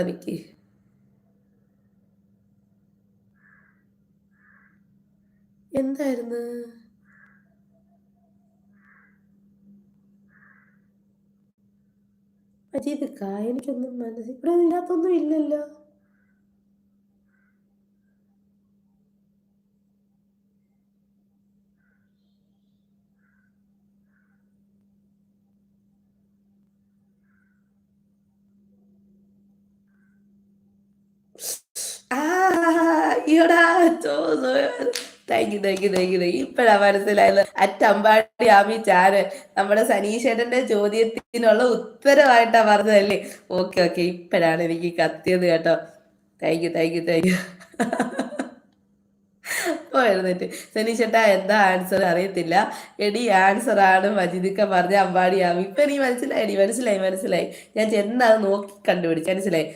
എനിക്ക് എന്തായിരുന്നു? അജീത് എനിക്കൊന്നും മനസ്സിൽ ഇവിടെ ഇതിനകത്തൊന്നും ഇല്ലല്ലോ. ഈടാ thank you thank you thank you ഇപ്പഴാ മനസ്സിലായത്. അറ്റമ്പാടി ആമി ചാന് നമ്മുടെ സനീഷേട്ടന്റെ ചോദ്യത്തിനുള്ള ഉത്തരവായിട്ടാ പറഞ്ഞതല്ലേ? ഓക്കെ ഓക്കെ ഇപ്പഴാണ് എനിക്ക് കത്തിയത് കേട്ടോ. Thank you thank you thank you പോയിരുന്നിട്ട് സനീഷേട്ടാ എന്താ ആൻസർ അറിയത്തില്ല. എടി ആൻസർ ആണ് മജിദിക്ക പറഞ്ഞ അമ്പാടി ആമി. ഇപ്പൊ എനിക്ക് മനസ്സിലായി മനസ്സിലായി മനസ്സിലായി. ഞാൻ ചെന്നത് നോക്കി കണ്ടുപിടിച്ചു. മനസ്സിലായി?